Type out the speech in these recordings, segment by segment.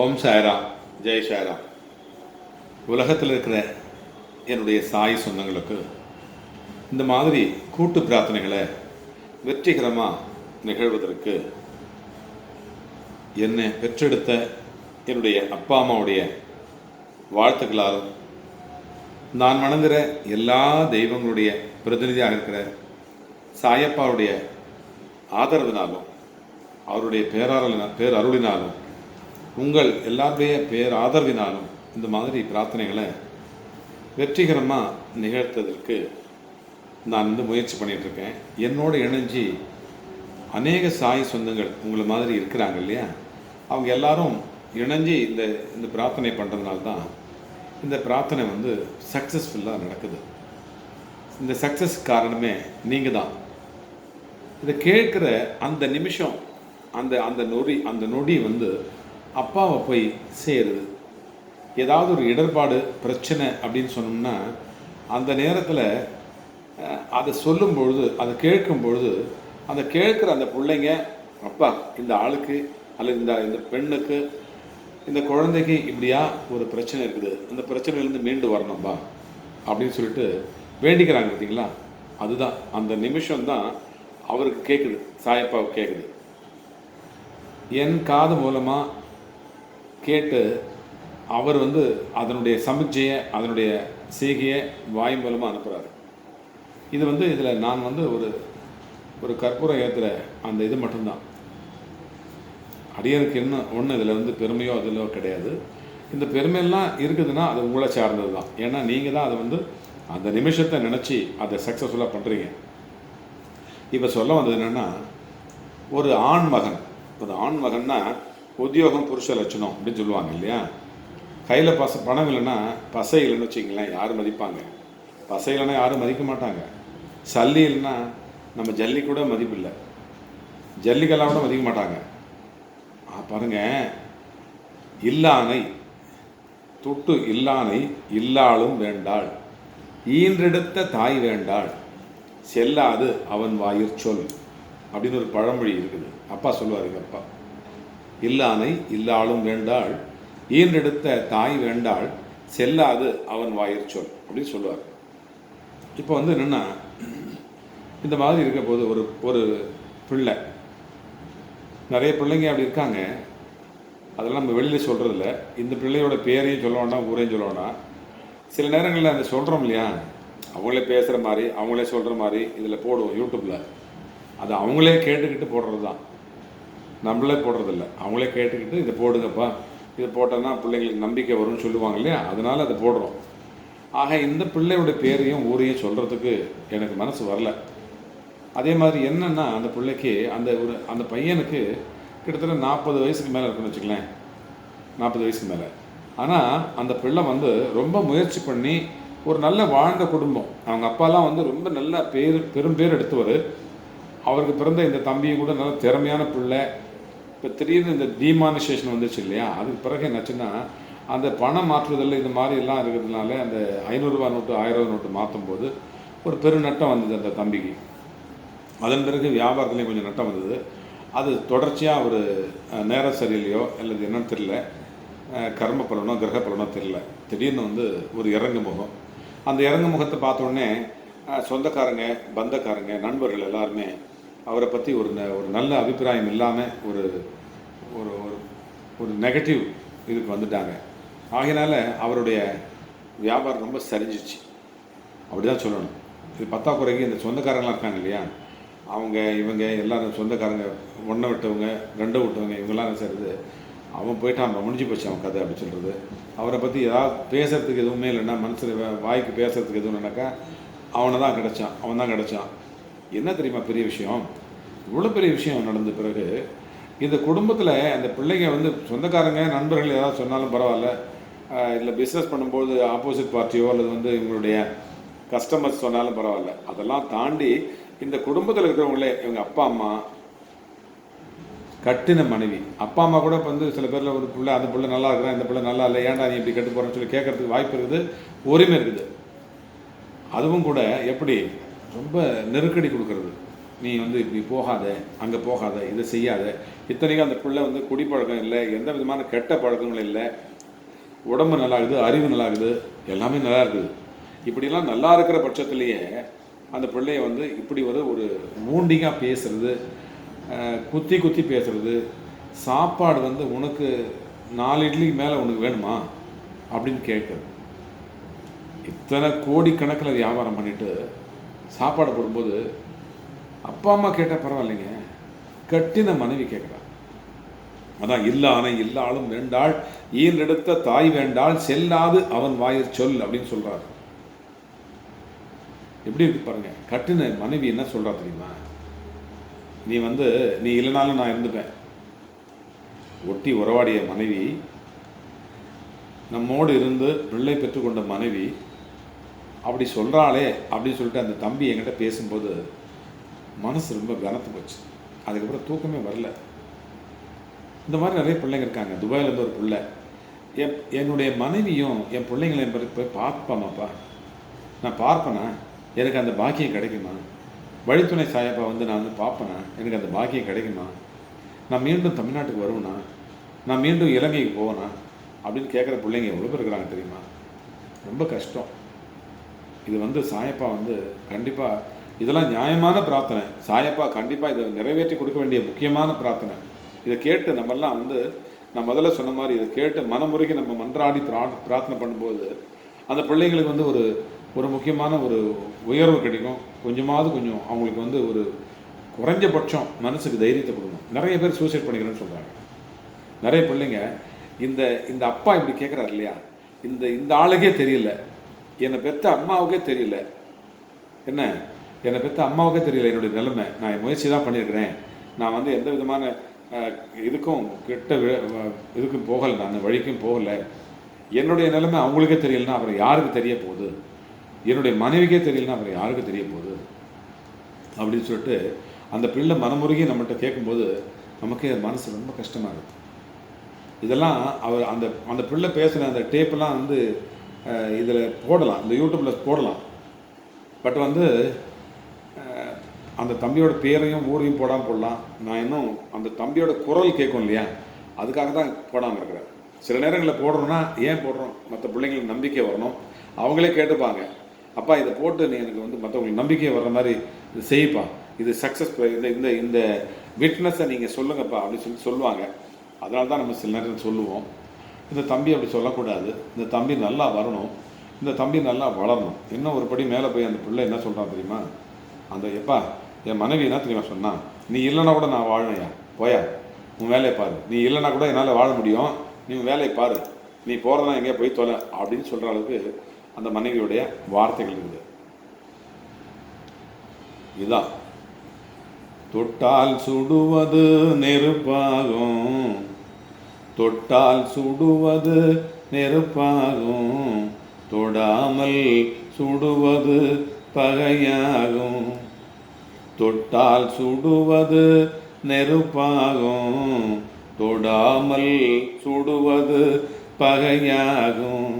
ஓம் சாய்ராம். ஜெய் சாய்ராம். உலகத்தில் இருக்கிற என்னுடைய சாய் சொந்தங்களுக்கு இந்த மாதிரி கூட்டு பிரார்த்தனைகளை வெற்றிகரமாக நிகழ்வதற்கு என்னை பெற்றெடுத்த என்னுடைய அப்பா அம்மாவுடைய வாழ்த்துக்களாலும் நான் வணங்குகிற எல்லா தெய்வங்களுடைய பிரதிநிதியாக இருக்கிற சாயப்பாவுடைய ஆதரவினாலும் அவருடைய பேராரலினால் பேர் அருளினாலும் உங்கள் எல்லாருடைய பேர் ஆதரவினாலும் இந்த மாதிரி பிரார்த்தனைகளை வெற்றிகரமாக நிகழ்த்ததற்கு நான் வந்து முயற்சி பண்ணிகிட்ருக்கேன் இருக்கேன் என்னோட அநேக சாய் சொந்தங்கள் உங்களை மாதிரி இருக்கிறாங்க இல்லையா? அவங்க எல்லாரும் இணைஞ்சு இந்த இந்த பிரார்த்தனை பண்ணுறதுனால தான் இந்த பிரார்த்தனை வந்து சக்ஸஸ்ஃபுல்லாக நடக்குது. இந்த சக்ஸஸ் காரணமே நீங்கள் தான் இதை கேட்குற அந்த நிமிஷம் அந்த அந்த நொடி அந்த நொடி வந்து அப்பாவை போய் சேருது. ஏதாவது ஒரு இடர்பாடு பிரச்சனை அப்படின்னு சொன்னோம்னா அந்த நேரத்தில் அதை சொல்லும் பொழுது அதை கேட்கும் பொழுது அந்த கேட்குற அந்த பிள்ளைங்க அப்பா இந்த ஆளுக்கு அல்லது இந்த இந்த பெண்ணுக்கு இந்த குழந்தைக்கு இப்படியா ஒரு பிரச்சனை இருக்குது. அந்த பிரச்சனையிலேருந்து மீண்டு வரணும்பா? அப்படின்னு சொல்லிட்டு வேண்டிக்கிறாங்க பார்த்தீங்களா? அதுதான். அந்த நிமிஷம் தான் அவருக்கு கேட்குது சாயப்பாவுக்கு கேட்குது என் காது மூலமாக கேட்டு அவர் வந்து அதனுடைய சமிக்ஜையை அதனுடைய செய்கையை வாய் மூலமாக அனுப்புகிறாரு இது வந்து இதில் நான் வந்து ஒரு ஒரு கற்பூரம் ஏற்றுற அந்த இது மட்டும்தான். அடியருக்கு என்ன ஒன்று இதில் வந்து பெருமையோ அதிலோ கிடையாது. இந்த பெருமையெல்லாம் இருக்குதுன்னா அது உங்களை சார்ந்தது தான் ஏன்னா நீங்கள் தான் அதை வந்து அந்த நிமிஷத்தை நினச்சி அதை சக்ஸஸ்ஃபுல்லாக பண்ணுறீங்க இப்போ சொல்ல வந்தது என்னென்னா ஒரு ஆண் மகன் ஒரு ஆண் மகன்னா உத்தியோகம் புருஷ லட்சணம் அப்படின்னு சொல்லுவாங்க இல்லையா? கையில் பச பணம் இல்லைன்னா பசை இல்லைன்னு வச்சுங்களேன் யாரும் மதிப்பாங்க. பசை இல்லைன்னா யாரும் மதிக்க மாட்டாங்க. சல்லி இல்லைன்னா நம்ம ஜல்லி கூட மதிப்பில்லை ஜல்லிக்கெல்லாம் கூட மதிக்க மாட்டாங்க. பாருங்க. இல்லானை தொட்டு இல்லானை இல்லாளும் வேண்டாள். ஈன்றெடுத்த தாய் வேண்டாள். செல்லாது அவன் வாயிற் சொல் அப்படின்னு ஒரு பழமொழி இருக்குது. அப்பா சொல்லுவார் அப்பா. இல்லானை இல்லாளும் வேண்டாள் ஈன்றெடுத்த தாய் வேண்டாள் செல்லாது அவன் வாயிற் சொல் அப்படின்னு சொல்லுவார். இப்போ வந்து என்னென்னா இந்த மாதிரி இருக்க போது ஒரு ஒரு பிள்ளை நிறைய பிள்ளைங்க அப்படி இருக்காங்க. அதெல்லாம் நம்ம வெளியில் சொல்கிறதில்ல இந்த பிள்ளையோட பேரையும் சொல்ல வேண்டாம் ஊரையும் சொல்ல வேண்டாம். சில நேரங்களில் அந்த சொல்கிறோம் இல்லையா? அவங்களே பேசுகிற மாதிரி அவங்களே சொல்கிற மாதிரி இதில் போடுவோம் யூடியூப்பில் அது அவங்களே கேட்டுக்கிட்டு போடுறது தான் நம்மளே போடுறதில்ல. அவங்களே கேட்டுக்கிட்டு இதை போடுங்கப்பா. இதை போட்டோன்னா பிள்ளைங்களுக்கு நம்பிக்கை வரும்னு சொல்லுவாங்க இல்லையா? அதனால் அதை போடுறோம். ஆக இந்த பிள்ளையோட பேரையும் ஊரையும் சொல்கிறதுக்கு எனக்கு மனசு வரல. அதே மாதிரி என்னென்னா அந்த பிள்ளைக்கு அந்த ஒரு அந்த பையனுக்கு கிட்டத்தட்ட நாற்பது வயசுக்கு மேலே இருக்குன்னு வச்சுக்கலேன். நாற்பது வயசுக்கு மேலே. ஆனால் அந்த பிள்ளை வந்து ரொம்ப முயற்சி பண்ணி ஒரு நல்ல வாழ்ந்த குடும்பம். அவங்க அப்பாலாம் வந்து ரொம்ப நல்ல பேர் பெரும் பேர் எடுத்தவர். அவருக்கு பிறந்த இந்த தம்பியும் கூட நல்ல திறமையான பிள்ளை. இப்போ திடீர்னு இந்த டிமானிசேஷன் வந்துச்சு இல்லையா? அதுக்கு பிறகு என்னாச்சுன்னா அந்த பணம் மாற்றுதல் இந்த மாதிரி எல்லாம் இருக்கிறதுனால அந்த ஐநூறுரூவா நோட்டு ஆயிரம் ரூபா நோட்டு மாற்றும் போது ஒரு பெரு நட்டம் வந்தது அந்த தம்பிக்கு. அதன் பிறகு வியாபாரத்துலேயும் கொஞ்சம் நட்டம் வந்தது. அது தொடர்ச்சியாக ஒரு நேர நேரம் சரியில்லையோ அல்லது என்னன்னு தெரியல. கர்ம பலனோ கிரக பலனோ தெரியல. திடீர்னு வந்து ஒரு இறங்கு முகம். அந்த இறங்கு முகத்தை பார்த்த சொந்தக்காரங்க பந்தக்காரங்க நண்பர்கள் எல்லாருமே அவரை பற்றி ஒரு ந- ஒரு நல்ல அபிப்பிராயம் இல்லாமல் ஒரு ஒரு ஒரு நெகட்டிவ் இதுக்கு வந்துட்டாங்க. ஆகையினால அவருடைய வியாபாரம் ரொம்ப சரிஞ்சிச்சு அப்படி தான் சொல்லணும். இது பத்தாக்குறைக்கு இந்த சொந்தக்காரங்களாம் இருக்காங்க இல்லையா? அவங்க இவங்க எல்லாரும் சொந்தக்காரங்க ஒன்றை விட்டவங்க ரெண்டை விட்டவங்க இவங்கெல்லாம் அவன் செய்றது? அவன் போயிட்டான் முடிஞ்சு போச்சு அவன் கதை அப்படி சொல்கிறது அவரை பற்றி ஏதாவது பேசுகிறதுக்கு எதுவுமே இல்லைன்னா மனசில் வாய்க்கு பேசுகிறதுக்கு எதுவும் இல்லைனாக்கா அவனை தான் கிடச்சான் அவன் தான் கிடச்சான். என்ன தெரியுமா பெரிய விஷயம்? இவ்வளோ பெரிய விஷயம் நடந்த பிறகு இந்த குடும்பத்தில் அந்த பிள்ளைங்க வந்து சொந்தக்காரங்க நண்பர்கள் ஏதாவது சொன்னாலும் பரவாயில்ல. இல்லை பிஸ்னஸ் பண்ணும்போது ஆப்போசிட் பார்ட்டியோ அல்லது வந்து இவங்களுடைய கஸ்டமர்ஸ் சொன்னாலும் பரவாயில்ல. அதெல்லாம் தாண்டி இந்த குடும்பத்தில் இருக்கிறவங்களே இவங்க அப்பா அம்மா கட்டின மனைவி. அப்பா அம்மா கூட இப்போ வந்து சில பேரில் ஒரு பிள்ளை அந்த பிள்ளை நல்லா இருக்கிறான் இந்த பிள்ளை நல்லா இல்லை ஏன்டா நீ இப்படி கெட்டு போகிறேன்னு சொல்லி கேட்கறதுக்கு வாய்ப்பு இருக்குது உரிமை இருக்குது. அதுவும் கூட எப்படி ரொம்ப நெருக்கடி கொடுக்கறது. நீ வந்து இப்படி போகாத அங்கே போகாத இதை செய்யாத. இத்தனைக்கும் அந்த பிள்ளை வந்து குடிப்பழக்கம் இல்லை எந்த விதமான கெட்ட பழக்கங்களும் இல்லை. உடம்பு நல்லா இருக்குது அறிவு நல்லா இருக்குது எல்லாமே நல்லா இருக்குது. இப்படிலாம் நல்லா இருக்கிற பட்சத்துலேயே அந்த பிள்ளைய வந்து இப்படி ஒரு ஒரு மூண்டிங்காக பேசுறது குத்தி குத்தி பேசுறது சாப்பாடு வந்து உனக்கு நாலு இட்லிக்கு மேலே உனக்கு வேணுமா? அப்படின்னு கேட்குறது. இத்தனை கோடிக்கணக்கில் வியாபாரம் பண்ணிவிட்டு சாப்பாடு போடும்போது அப்பா அம்மா கேட்டால் பரவாயில்லைங்க. கட்டின மனைவி கேட்குறா அதான் இல்லானே இல்லாளும் வேண்டாள் ஈன்றெடுத்த தாய் வேண்டாள் செல்லாது அவன் வாயிற் சொல் அப்படின்னு சொல்றாரு. எப்படி இருக்கு பாருங்க. கட்டின மனைவி என்ன சொல்கிறா தெரியுமா? நீ வந்து நீ இல்லைனாலும் நான் இருந்துப்பேன். ஒட்டி உறவாடிய மனைவி நம்மோடு இருந்து பிள்ளை பெற்றுக்கொண்ட மனைவி அப்படி சொல்கிறாளே அப்படின்னு சொல்லிட்டு அந்த தம்பி என்கிட்ட பேசும்போது மனசு ரொம்ப கனத்து போச்சு. அதுக்கப்புறம் தூக்கமே வரல. இந்த மாதிரி நிறைய பிள்ளைங்க இருக்காங்க. துபாயிலேருந்து ஒரு பிள்ளை. என் என்னுடைய மனைவியும் என் பிள்ளைங்களை என் போய் பார்ப்பாமாப்பா. நான் பார்ப்பேனா? எனக்கு அந்த பாக்கியம் கிடைக்குமா? வழித்துணை சாயப்பா வந்து நான் வந்து பார்ப்பேனா? எனக்கு அந்த பாக்கியம் கிடைக்குமா? நான் மீண்டும் தமிழ்நாட்டுக்கு வருவேனா? நான் மீண்டும் இலங்கைக்கு போவேனா? அப்படின்னு கேட்குற பிள்ளைங்க எவ்வளோ பேர் இருக்கிறாங்க தெரியுமா? ரொம்ப கஷ்டம். இது வந்து சாயப்பா வந்து கண்டிப்பாக இதெல்லாம் நியாயமான பிரார்த்தனை. சாயப்பா கண்டிப்பாக இதை நிறைவேற்றி கொடுக்க வேண்டிய முக்கியமான பிரார்த்தனை. இதை கேட்டு நம்மெல்லாம் வந்து நான் முதல்ல சொன்ன மாதிரி இதை கேட்டு மனமுறைக்கு நம்ம மன்றாடி பிரா- பிரார்த்தனை பண்ணும்போது அந்த பிள்ளைங்களுக்கு வந்து ஒரு ஒரு முக்கியமான ஒரு உயர்வு கிடைக்கும். கொஞ்சமாவது கொஞ்சம் அவங்களுக்கு வந்து ஒரு குறைஞ்சபட்சம் மனசுக்கு தைரியத்தை கொடுக்கணும். நிறைய பேர் சூசைட் பண்ணிக்கிறேன்னு சொல்கிறாங்க நிறைய பிள்ளைங்க இந்த இந்த அப்பா இப்படி கேட்குறாரு இல்லையா? இந்த இந்த ஆளுக்கே தெரியல. என்னை பெற்ற அம்மாவுக்கே தெரியல. என்ன? என்னை பற்றி அம்மாவுக்கே தெரியல என்னுடைய நிலைமை. நான் முயற்சி தான் பண்ணியிருக்கிறேன். நான் வந்து எந்த விதமான இதுக்கும் கெட்ட வி- இதுக்கும் போகலை. நான் அந்த வழிக்கும் போகலை. என்னுடைய நிலைமை அவங்களுக்கே தெரியலனா அப்புறம் யாருக்கு தெரிய போகுது? என்னுடைய மனைவிக்கே தெரியலனா அப்புறம் யாருக்கு தெரிய போகுது? அப்படின்னு சொல்லிட்டு அந்த பிள்ளை மனமுருகி நம்மகிட்ட கேட்கும்போது நமக்கே மனசு ரொம்ப கஷ்டமாக இருக்குது இதெல்லாம் அவர் அந்த அந்த பிள்ளை பேசுகிற அந்த டேப்பெல்லாம் வந்து இதில் போடலாம். இந்த யூடியூப்பில் போடலாம். பட் வந்து அந்த தம்பியோட பேரையும் ஊரையும் போடாமல் போடலாம். நான் இன்னும் அந்த தம்பியோட குரல் கேட்கும் இல்லையா? அதுக்காக தான் போடாமல் இருக்கிறேன். சில நேரங்களில் போடுறோன்னா ஏன் போடுறோம்? மற்ற பிள்ளைங்களுக்கு நம்பிக்கை வரணும். அவங்களே கேட்டுப்பாங்க. அப்பா இதை போட்டு நீ எனக்கு வந்து மற்றவங்களுக்கு நம்பிக்கை வர்ற மாதிரி இது செய்ப்பா. இது சக்ஸஸ் இந்த இந்த இந்த விட்னஸை நீங்கள் சொல்லுங்கப்பா அப்படின்னு சொல்லி சொல்லுவாங்க. அதனால தான் நம்ம சில நேரம் சொல்லுவோம். இந்த தம்பி அப்படி சொல்லக்கூடாது. இந்த தம்பி நல்லா வரணும். இந்த தம்பி நல்லா வளரணும். இன்னும் ஒரு படி மேலே போய் அந்த பிள்ளை என்ன சொல்கிறான் தெரியுமா? அந்த எப்பா என் மனைவி என்ன தெரியுமா சொன்னா நீ இல்லைனா கூட நான் வாழ்வேயா போயா உன் வேலையை பாரு. நீ இல்லைனா கூட என்னால் வாழ முடியும். நீ உன் வேலையை பாரு. நீ போகிறதா எங்கேயா போய் தொலை அப்படின்னு சொல்கிற அளவுக்கு அந்த மனைவியுடைய வார்த்தைகள் இருக்குது. இதுதான் தொட்டால் சுடுவது நெருப்பாகும். தொட்டால் சுடுவது நெருப்பாகும். தொடாமல் சுடுவது பகையாகும். தொட்டால் சுடுவது நெருப்பாகும். தொடாமல் சுடுவது பகையாகும்.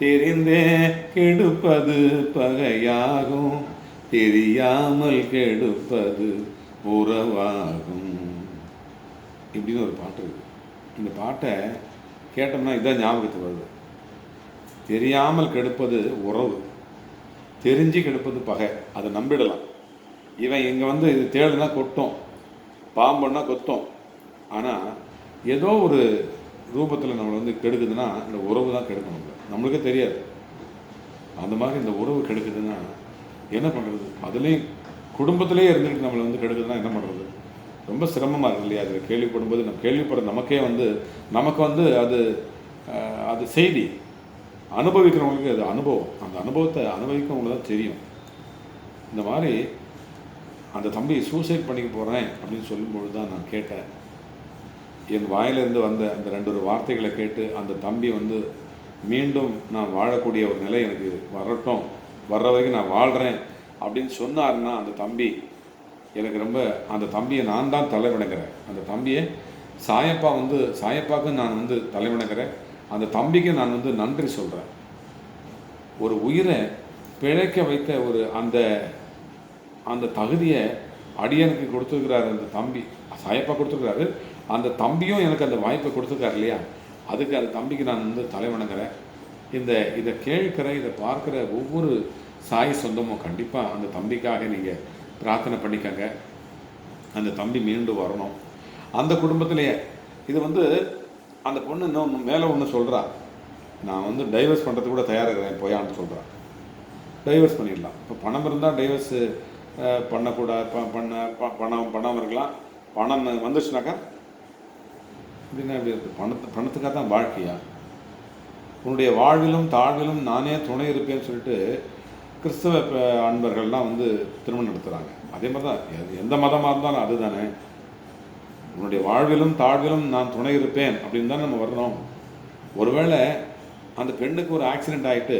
தெரிந்தே கெடுப்பது பகையாகும். தெரியாமல் கெடுப்பது உறவாகும். இப்படின்னு ஒரு பாட்டு இருக்கு. இந்த பாட்டை கேட்டோம்னா இதான் ஞாபகத்துக்கு வருது. தெரியாமல் கெடுப்பது உறவு. தெரிஞ்சு கெடுப்பது பகை. அதை நம்பிடலாம். இவன் இங்கே வந்து இது தேடுனா கொட்டும். பாம்புன்னா கொத்தும். ஆனால் ஏதோ ஒரு ரூபத்தில் நம்மளை வந்து கெடுக்குதுன்னா இந்த உறவு தான் கெடுக்கும் நம்மளை. நம்மளுக்கே தெரியாது. அந்த மாதிரி இந்த உறவு கெடுக்குதுன்னா என்ன பண்ணுறது அதுலேயும் குடும்பத்திலே இருந்துட்டு நம்மளை வந்து கெடுக்குதுன்னா என்ன பண்ணுறது ரொம்ப சிரமமாக இருக்கு இல்லையா? அதில் கேள்விப்படும்போது நம்ம கேள்விப்படுற நமக்கே வந்து நமக்கு வந்து அது அது செய்தி. அனுபவிக்கிறவங்களுக்கு அது அனுபவம். அந்த அனுபவத்தை அனுபவிக்கிறவங்களுக்கு தான் தெரியும். இந்த மாதிரி அந்த தம்பி சூசைட் பண்ணிக்க போகிறேன் அப்படின்னு சொல்லும்பொழுது தான் நான் கேட்டேன். என் வாயிலிருந்து வந்த அந்த ரெண்டு ஒரு வார்த்தைகளை கேட்டு அந்த தம்பி வந்து மீண்டும் நான் வாழக்கூடிய ஒரு நிலை எனக்கு வரட்டும். வர்ற வரைக்கும் நான் வாழ்கிறேன் அப்படின்னு சொன்னாருன்னா அந்த தம்பி எனக்கு ரொம்ப அந்த தம்பியை நான் தான் தலைவணங்குறேன். அந்த தம்பியை சாயப்பா வந்து சாயப்பாவுக்கு நான் வந்து தலைவணங்குறேன். அந்த தம்பிக்கு நான் வந்து நன்றி சொல்கிறேன் ஒரு உயிரை பிழைக்க வைத்த ஒரு அந்த அந்த தகுதியை அடியனுக்கு கொடுத்துருக்கிறாரு அந்த தம்பி சாயப்பா கொடுத்துருக்கிறாரு. அந்த தம்பியும் எனக்கு அந்த வாய்ப்பை கொடுத்துருக்காரு இல்லையா? அதுக்கு அந்த தம்பிக்கு நான் வந்து தலைவணங்குறேன் இந்த இதை கேட்குற இதை பார்க்குற ஒவ்வொரு சாய் சொந்தமும் கண்டிப்பாக அந்த தம்பிக்காக நீங்கள் பிரார்த்தனை பண்ணிக்கங்க. அந்த தம்பி மீண்டும் வரணும். அந்த குடும்பத்திலேயே இது வந்து அந்த பொண்ணு இன்னும் மேலே ஒன்று சொல்கிறா நான் வந்து டைவர்ஸ் பண்ணுறது கூட தயாராக இருக்கிறேன் போயான்னு சொல்கிறா டைவர்ஸ் பண்ணிடலாம். இப்போ பணம் இருந்தால் டைவர்ஸு பண்ணக்கூடாது ப- பண்ண ப- பணம் பணம் இருக்கலாம். பணம் வந்துச்சுனாக்கா அப்படின்னா எப்படி இருக்குது இருக்கு? பணத்து பணத்துக்காக தான் வாழ்க்கையா? உன்னுடைய வாழ்விலும் தாழ்விலும் நானே துணை இருப்பேன்னு சொல்லிட்டு கிறிஸ்தவ ப- அன்பர்கள்லாம் வந்து திருமணம் நடத்துகிறாங்க அதே மாதிரி தான் எந்த மதமாக இருந்தாலும் அதுதானே. உன்னுடைய வாழ்விலும் தாழ்விலும் நான் துணை இருப்பேன் அப்படின்னு தான் நம்ம வர்றோம். ஒருவேளை அந்த பெண்ணுக்கு ஒரு ஆக்சிடெண்ட் ஆகிட்டு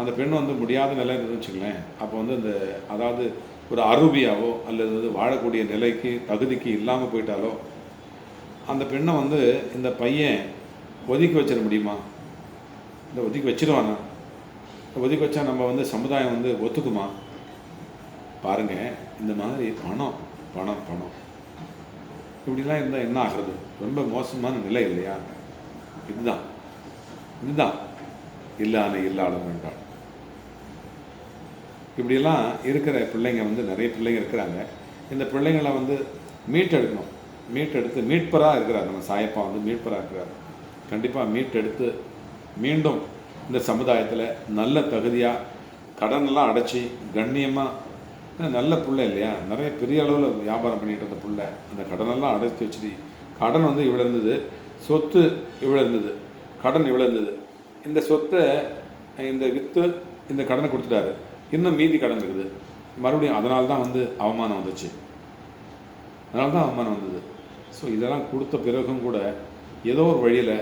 அந்த பெண் வந்து முடியாத நிலை இருந்துச்சுங்களேன் அப்போ வந்து இந்த அதாவது ஒரு அருபியாவோ அல்லது வந்து வாழக்கூடிய நிலைக்கு தகுதிக்கு இல்லாமல் போயிட்டாலோ அந்த பெண்ணை வந்து இந்த பையன் ஒதுக்கி வச்சிட முடியுமா? இந்த ஒதுக்கி வச்சிருவானா? ஒதுக்கி வச்சா நம்ம வந்து சமுதாயம் வந்து ஒத்துக்குமா? பாருங்கள் இந்த மாதிரி பணம் பணம் பணம். இப்படிலாம் இருந்தால் என்ன ஆகிறது? ரொம்ப மோசமான நிலை இல்லையா? இதுதான். இதுதான். இல்லாத இல்லாத வேண்டாம் இப்படியெல்லாம் இருக்கிற பிள்ளைங்க வந்து நிறைய பிள்ளைங்க இருக்கிறாங்க. இந்த பிள்ளைங்களை வந்து மீட்டெடுக்கணும். மீட்டெடுத்து மீட்பராக இருக்கிறார். நம்ம சாயப்பா வந்து மீட்பராக இருக்கிறார். கண்டிப்பாக மீட்டெடுத்து மீண்டும் இந்த சமுதாயத்தில் நல்ல தகுதியாக கடனெல்லாம் அடைச்சி கண்ணியமாக நல்ல பிள்ளை இல்லையா? நிறைய பெரிய அளவில் வியாபாரம் பண்ணிட்டு இருந்த பிள்ளை. அந்த கடனெல்லாம் அடைச்சி வச்சுட்டு கடன் வந்து இவ்வளோ இருந்தது சொத்து இவ்வளோ இருந்தது கடன் இவ்வளோ இருந்தது. இந்த சொத்தை இந்த விற்று இந்த கடனை கொடுத்துட்டாரு. இன்னும் மீதி கடன் இருக்குது. மறுபடியும் அதனால தான் வந்து அவமானம் வந்துச்சு. அதனால தான் அவமானம் வந்தது. ஸோ இதெல்லாம் கொடுத்த பிறகும் கூட ஏதோ ஒரு வழியில்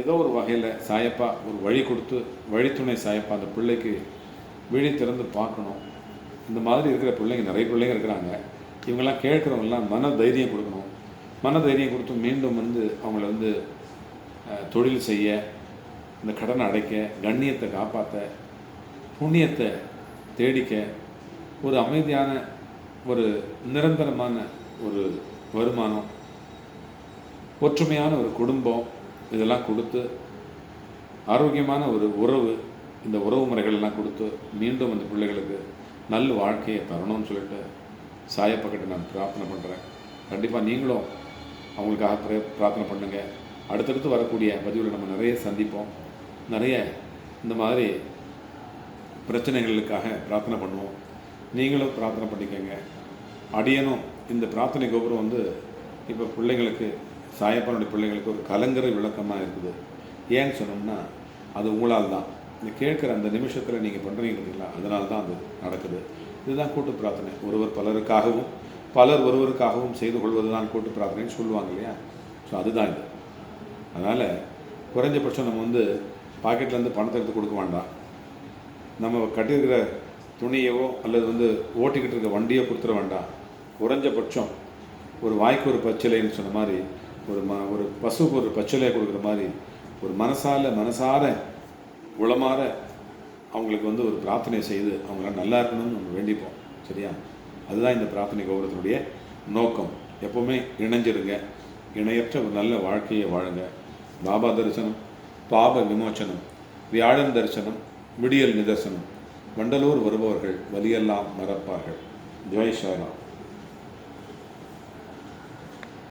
ஏதோ ஒரு வகையில் சாயப்பா ஒரு வழி கொடுத்து வழித்துணை சாயப்பா அந்த பிள்ளைக்கு விழி திறந்து பார்க்கணும். இந்த மாதிரி இருக்கிற பிள்ளைங்க நிறைய பிள்ளைங்க இருக்கிறாங்க. இவங்கெல்லாம் கேட்குறவங்கலாம் மன தைரியம் கொடுக்கணும். மன தைரியம் கொடுத்து மீண்டும் வந்து அவங்கள வந்து தொழில் செய்ய இந்த கடனை அடைக்க கண்ணியத்தை காப்பாற்ற புண்ணியத்தை தேடிக்க ஒரு அமைதியான ஒரு நிரந்தரமான ஒரு வருமானம் ஒற்றுமையான ஒரு குடும்பம் இதெல்லாம் கொடுத்து ஆரோக்கியமான ஒரு உறவு இந்த உறவு முறைகள்லாம் கொடுத்து மீண்டும் அந்த பிள்ளைகளுக்கு நல்ல வாழ்க்கையை தரணும்னு சொல்லிட்டு சாயப்பக்கிட்ட நான் பிரார்த்தனை பண்ணுறேன் கண்டிப்பாக நீங்களும் அவங்களுக்காக பிரே பிரார்த்தனை பண்ணுங்க. அடுத்தடுத்து வரக்கூடிய பதிவில் நம்ம நிறைய சந்திப்போம். நிறைய இந்த மாதிரி பிரச்சனைகளுக்காக பிரார்த்தனை பண்ணுவோம். நீங்களும் பிரார்த்தனை பண்ணிக்கோங்க. அடியனும் இந்த பிரார்த்தனை கோபுரம் வந்து இப்போ பிள்ளைங்களுக்கு சாயப்பனுடைய பிள்ளைங்களுக்கு ஒரு கலங்கரை விளக்கமாக இருக்குது. ஏன்னு சொன்னோம்னா அது உங்களால் தான். இந்த கேட்குற அந்த நிமிஷத்தில் நீங்கள் பண்ணுறீங்க பார்த்தீங்களா அதனால தான் அது நடக்குது. இதுதான் கூட்டு பிரார்த்தனை. ஒருவர் பலருக்காகவும் பலர் ஒருவருக்காகவும் செய்து கொள்வது தான் கூட்டு பிரார்த்தனைன்னு சொல்லுவாங்க இல்லையா? ஸோ அதுதான் இது. அதனால் குறைஞ்சபட்சம் நம்ம வந்து பாக்கெட்லேருந்து பணத்தை எடுத்து கொடுக்க வேண்டாம். நம்ம கட்டியிருக்கிற துணியவோ அல்லது வந்து ஓட்டிக்கிட்டு இருக்க வண்டியோ கொடுத்துட வேண்டாம். குறைஞ்சபட்சம் ஒரு வாய்க்கு ஒரு பச்சிலைன்னு சொன்ன மாதிரி ஒரு ம ஒரு பசுக்கு ஒரு பச்சிலையை கொடுக்குற மாதிரி ஒரு மனசால மனசார உளமாற அவங்களுக்கு வந்து ஒரு பிரார்த்தனை செய்து அவங்களாம் நல்லா இருக்கணும்னு நம்ம வேண்டிப்போம் சரியா? அதுதான் இந்த பிரார்த்தனை கௌரவத்தினுடைய நோக்கம். எப்போவுமே இணைஞ்சிருங்க. இணையற்ற ஒரு நல்ல வாழ்க்கையை வாழுங்க. பாபா தரிசனம் பாப விமோச்சனம் வியாழன் தரிசனம் விடியல் நிதர்சனம். வண்டலூர் வருபவர்கள் வலியெல்லாம் மறப்பார்கள். ஜெய் ஷாராம்